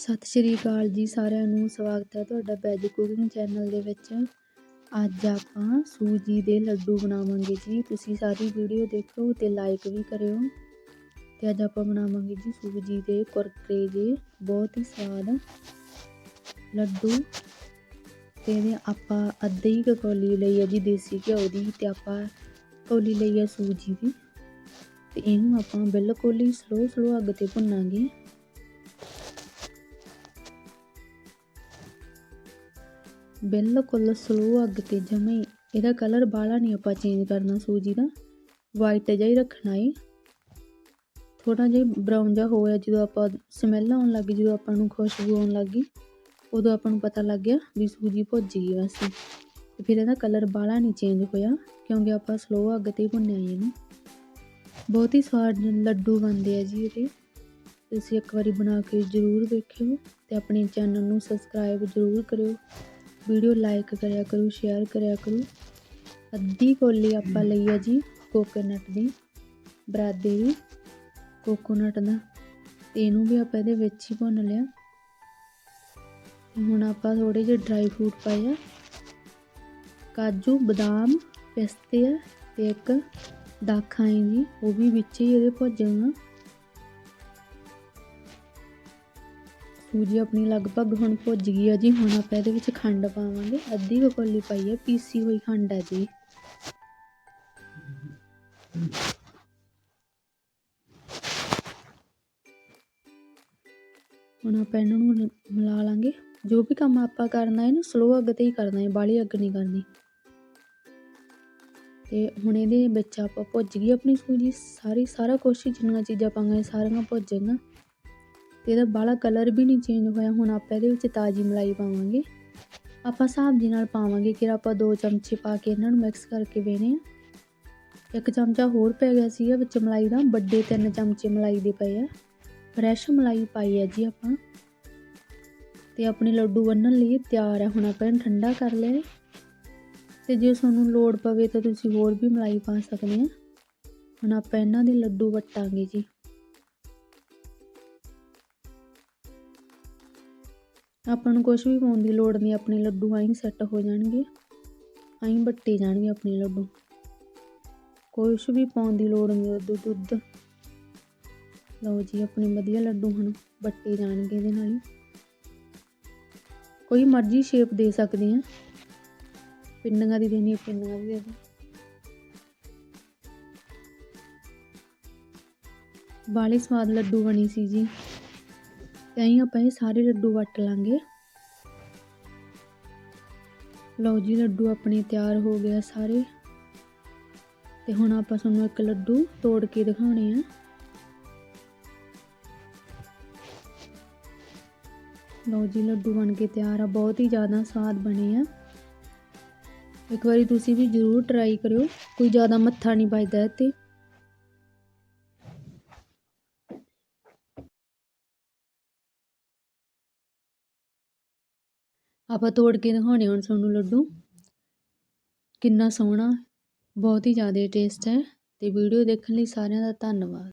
ਸਤਿ ਸ਼੍ਰੀ ਅਕਾਲ ਜੀ ਸਾਰਿਆਂ ਨੂੰ, ਸਵਾਗਤ ਹੈ ਤੁਹਾਡਾ ਵੈਜ ਕੁਕਿੰਗ ਚੈਨਲ ਦੇ ਵਿੱਚ। ਅੱਜ ਆਪਾਂ ਸੂਜੀ ਦੇ ਲੱਡੂ ਬਣਾਵਾਂਗੇ ਜੀ। ਤੁਸੀਂ ਸਾਰੀ ਵੀਡੀਓ ਦੇਖੋ ਤੇ ਲਾਈਕ ਵੀ ਕਰਿਓ। ਤੇ ਅੱਜ ਆਪਾਂ ਬਣਾਵਾਂਗੇ ਜੀ ਸੂਜੀ ਦੇ ਕੁਰਕਰੇ ਦੇ ਬਹੁਤ ਹੀ ਸਵਾਦ ਲੱਡੂ। ਤੇ ਇਹਦੇ ਆਪਾਂ ਅੱਧੀ ਹੀ ਕੌਲੀ ਲਈ ਹੈ ਜੀ, ਦੇਸੀ ਘਿਓ ਦੀ। ਤੇ ਆਪਾਂ ਕੌਲੀ ਲਈ ਹੈ ਸੂਜੀ ਦੀ। ਤੇ ਇਹਨੂੰ ਆਪਾਂ ਬਿਲਕੁਲ ਹੀ ਸਲੋ ਸਲੋ ਅੱਗ ਤੇ ਭੁੰਨਾਂਗੇ। ਬਿਲਕੁਲ ਸਲੋ ਅੱਗ ਤੇ ਜਮੇ ਇਹਦਾ ਕਲਰ ਬਾਲਾ ਨਹੀਂ ਆਪਾਂ ਚੇਂਜ ਕਰਨਾ ਸੂਜੀ ਦਾ ਵਾਈਟ ਜਿਹਾ ਹੀ ਰੱਖਣਾ ਏ ਥੋੜਾ ਜਿਹਾ ਬਰਾਊਨ ਜਿਹਾ ਹੋਇਆ ਜਦੋਂ ਆਪਾਂ ਸਮੈਲ ਆਉਣ ਲੱਗੀ ਜਦੋਂ ਆਪਾਂ ਨੂੰ ਖੁਸ਼ਬੂ ਆਉਣ ਲੱਗੀ ਉਦੋਂ ਆਪਾਂ ਨੂੰ ਪਤਾ ਲੱਗ ਗਿਆ ਵੀ ਸੂਜੀ ਭੁੱਜ ਗਈ ਵੈਸੇ ਤੇ ਫਿਰ ਇਹਦਾ ਕਲਰ ਬਾਲਾ ਨਹੀਂ ਚੇਂਜ ਹੋਇਆ ਕਿਉਂਕਿ ਆਪਾਂ ਸਲੋ ਅੱਗ ਤੇ ਭੁੰਨਿਆ ਇਹਨੂੰ ਬਹੁਤ ਹੀ ਸਵਾਦ ਲੱਡੂ ਬਣਦੇ ਆ ਜੀ ਇਹਦੇ ਤੁਸੀਂ ਇੱਕ ਵਾਰੀ ਬਣਾ ਕੇ ਜ਼ਰੂਰ ਦੇਖਿਓ ਤੇ ਆਪਣੇ ਚੈਨਲ ਨੂੰ ਸਬਸਕ੍ਰਾਈਬ ਜ਼ਰੂਰ ਕਰਿਓ ਵੀਡੀਓ ਲਾਈਕ ਕਰਿਆ ਕਰੋ, ਸ਼ੇਅਰ ਕਰਿਆ ਕਰੋ। ਅੱਧੀ ਕੋਲੀ ਆਪਾਂ ਲਈ ਆ ਜੀ ਕੋਕੋਨਟ ਦੀ, ਬਰਾਦੇ ਕੋਕੋਨਟ ਦਾ। ਤੇ ਇਹਨੂੰ ਵੀ ਆਪਾਂ ਇਹਦੇ ਵਿੱਚ ਹੀ ਭੁੰਨ ਲਿਆ। ਹੁਣ ਆਪਾਂ ਥੋੜੇ ਜਿਹੇ ਡਰਾਈ ਫਰੂਟ ਪਾਏ ਆ। ਕਾਜੂ, ਬਦਾਮ, ਪਿਸਤੇ ਆ ਤੇ ਇੱਕ ਦਾਖਾਂ ਹੈ ਜੀ, ਉਹ ਵੀ ਵਿੱਚ ਹੀ ਇਹਦੇ ਭੁੱਜਣਾ ਸੂਜੀ ਆਪਣੀ ਲਗਭਗ ਹੁਣ ਭੁੱਜ ਗਈ ਆ ਜੀ। ਹੁਣ ਆਪਾਂ ਇਹਦੇ ਵਿੱਚ ਖੰਡ ਪਾਵਾਂਗੇ। ਅੱਧੀ ਕੌਲੀ ਪਾਈ ਹੈ ਪੀਸੀ ਹੋਈ ਖੰਡ ਆ ਜੀ। ਹੁਣ ਆਪਾਂ ਇਹਨਾਂ ਨੂੰ ਮਿਲਾ ਲਾਂਗੇ। ਜੋ ਵੀ ਕੰਮ ਆਪਾਂ ਕਰਨਾ ਹੈ ਨਾ ਸਲੋ ਅੱਗ ਤੇ ਹੀ ਕਰਨਾ ਹੈ ਬਾਲੀ ਅੱਗ ਨਹੀਂ ਕਰਨੀ। ਤੇ ਹੁਣ ਇਹਦੇ ਵਿੱਚ ਆਪਾਂ ਭੁੱਜ ਗਈ ਆਪਣੀ ਸੂਜੀ। ਸਾਰੀ ਸਾਰਾ ਕੁਛ ਜਿੰਨੀਆਂ ਚੀਜ਼ਾਂ ਪਾਵਾਂਗੇ ਸਾਰੀਆਂ ਭੁੱਜ ਜਾਣਗੀਆਂ ਤੇ ਇਹਦਾ ਬਾਲਾ ਕਲਰ ਵੀ ਨਹੀਂ ਚੇਂਜ ਹੋਇਆ। ਹੁਣ ਆਪਾਂ ਇਹਦੇ ਵਿੱਚ ਤਾਜੀ ਮਲਾਈ ਪਾਵਾਂਗੇ। ਆਪਾਂ ਹਿਸਾਬ ਦੇ ਨਾਲ ਪਾਵਾਂਗੇ ਕਿ ਆਪਾਂ ਦੋ ਚਮਚੇ ਪਾ ਕੇ ਇਹਨਾਂ ਨੂੰ ਮਿਕਸ ਕਰਕੇ ਵੇਨੇ ਆ ਇੱਕ ਚਮਚਾ ਹੋਰ ਪੈ ਗਿਆ ਸੀਗਾ ਵਿੱਚ ਮਲਾਈ ਦਾ, ਵੱਡੇ ਤਿੰਨ ਚਮਚੇ ਮਲਾਈ ਦੇ ਪਏ ਆ। ਫਰੈਸ਼ ਮਲਾਈ ਪਾਈ ਹੈ ਜੀ ਆਪਾਂ। ਤੇ ਆਪਣੇ ਲੱਡੂ ਬੰਨਣ ਲਈ ਤਿਆਰ ਹੈ ਹੁਣ ਆਪਾਂ ਇਹਨੂੰ ਠੰਡਾ ਕਰ ਲਿਆ ਤੇ ਜੇ ਤੁਹਾਨੂੰ ਲੋੜ ਪਵੇ ਤਾਂ ਤੁਸੀਂ ਹੋਰ ਵੀ ਮਲਾਈ ਪਾ ਸਕਦੇ ਆ। ਹੁਣ ਆਪਾਂ ਇਹਨਾਂ ਦੇ ਲੱਡੂ ਵਟਾਂਗੇ ਜੀ। ਆਪਾਂ ਨੂੰ ਕੁਝ ਵੀ ਪਾਉਣ ਦੀ ਲੋੜ ਨਹੀਂ, ਆਪਣੇ ਲੱਡੂ ਆਈ ਸੈੱਟ ਹੋ ਜਾਣਗੇ। ਆਈ ਬੱਟੇ ਜਾਣਗੇ ਆਪਣੇ ਲੱਡੂ। ਕੁਝ ਵੀ ਪਾਉਣ ਦੀ ਲੋੜ ਨਹੀਂ ਦੁੱਧ ਦੁੱਧ। ਲਓ ਜੀ, ਆਪਣੇ ਵਧੀਆ ਲੱਡੂ ਹਨ ਬੱਟੇ ਜਾਣਗੇ ਇਹਦੇ ਨਾਲ ਹੀ। ਕੋਈ ਮਰਜ਼ੀ ਸ਼ੇਪ ਦੇ ਸਕਦੇ ਆ। ਪਿੰਨੀਆਂ ਦੀ ਦੇਣੀ ਪਿੰਨੀਆਂ ਦੀ ਦੇ ਦੋ ਬਾਲੇ ਸਵਾਦ ਲੱਡੂ ਬਣੀ ਸੀ ਜੀ। ਤੇ ਆਪਾਂ ਇਹ ਸਾਰੇ ਲੱਡੂ ਵੱਟ ਲਾਂਗੇ। ਲਓ ਜੀ, ਲੱਡੂ ਆਪਣੇ ਤਿਆਰ ਹੋ ਗਏ ਸਾਰੇ। ਤੇ ਹੁਣ ਆਪਾਂ ਤੁਹਾਨੂੰ ਇੱਕ ਲੱਡੂ ਤੋੜ ਕੇ ਦਿਖਾਉਣੇ ਆ। ਲਓ ਜੀ, ਲੱਡੂ ਬਣ ਕੇ ਤਿਆਰ ਆ, ਬਹੁਤ ਹੀ ਜ਼ਿਆਦਾ ਸਵਾਦ ਬਣੇ ਆ। ਇੱਕ ਵਾਰੀ ਤੁਸੀਂ ਵੀ ਜ਼ਰੂਰ ਟਰਾਈ ਕਰਿਓ, ਕੋਈ ਜ਼ਿਆਦਾ ਮੱਥਾ ਨਹੀਂ ਵੱਜਦਾ ਤੇ ਆਪਾਂ ਤੋੜ ਕੇ ਦਿਖਾਉਣੇ ਹੁਣ ਤੁਹਾਨੂੰ ਲੱਡੂ। ਕਿੰਨਾ ਸੋਹਣਾ, ਬਹੁਤ ਹੀ ਜ਼ਿਆਦਾ ਟੇਸਟ ਹੈ ਤੇ ਵੀਡੀਓ ਦੇਖਣ ਲਈ ਸਾਰਿਆਂ ਦਾ ਧੰਨਵਾਦ।